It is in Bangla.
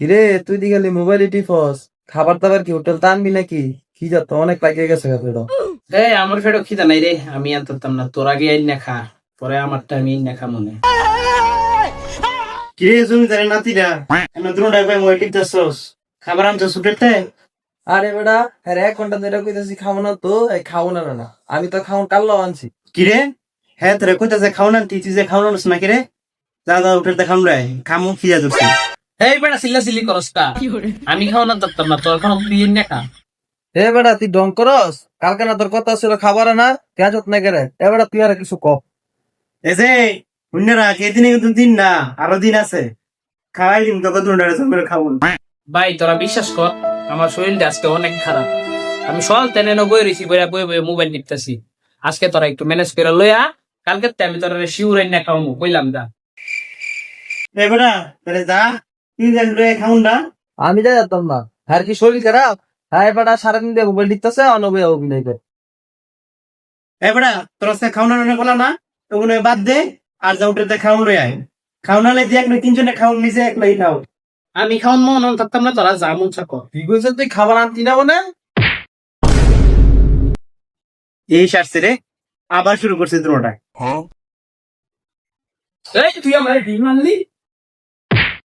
কিরে তুই দি গেলি মোবাইল টিপস। খাবার দাবার কি হোটেল টানবি নাকি? কি যা তো অনেক লাগিয়ে গেছে পেটো এই আমার ফেরো খিদা নাই রে আমি আনতাম না। তোর আগে আইন না খা পরে আমারটা আমি না খা মনে। কিরে তুমি জানে নাতিরা এমন তুমি ডাকবে মোবাইল টিপতেছস? খাবার আনছো সুটেতে আরে বেটা হ্যাঁ এক ঘণ্টা ধরে কইতাছি খাব না তো এই খাব না না আমি তো খাওন কাল্লো আনছি। কিরে? হ্যাঁ তোরে কইতাছে খাও না তুই তুই যে খাও না কিরে যা যা উঠে দেখাম রে খামু খিজা ধরছি। এই বেটা সিল্লা সিল্লি করস কা। আমি খাওয়া না ধরতাম না তোর খাওয়া তুই না খা এ বেটা তুই ডং করস? কালকে না তোর কথা ছিল খাবার না তেজত না করে? এ বেটা তুই আর কিছু ক। এই যে অন্যরা যেদিনে কিন্তু দিন না আরও দিন আছে। খাওয়াই দিম তোকে দুটারে সঙ্গে খাব। ভাই তোরা বিশ্বাস কর আমার শরীরটা আজকে অনেক খারাপ। আমি সকাল তেনে বই রয়েছি বইয়া বই বই মোবাইল টিপতেছি আজকে তোরা একটু ম্যানেজ করে লইয়া কালকে তে আমি তোরা শিউর আইন না খাওয়ামু কইলাম দা এ বেটা যা। রে খাউন না। আমি যাই যেতাম না হ্যাঁ কি শরীর খারাপ? হ্যাঁ বেটা সারাদিন দিয়ে মোবাইল টিপতেছে অনবে অভিনয় করে। এ বেটা তোর সে খাও না না বলা না? ওগুলো বাদ দে আর যা উঠে খাউন রে আয়। খাও না লে এক নয় তিনজনে খাউন নিজে এক লই খাও। আমি খাওয়ান মন থাকতাম না তোরা যা মন চাকর তুই কইছিস তুই খাবার আনতি না মানে? এই সারছে রে আবার শুরু করছে দুটোটা এই তুই আমার ডিম আনলি?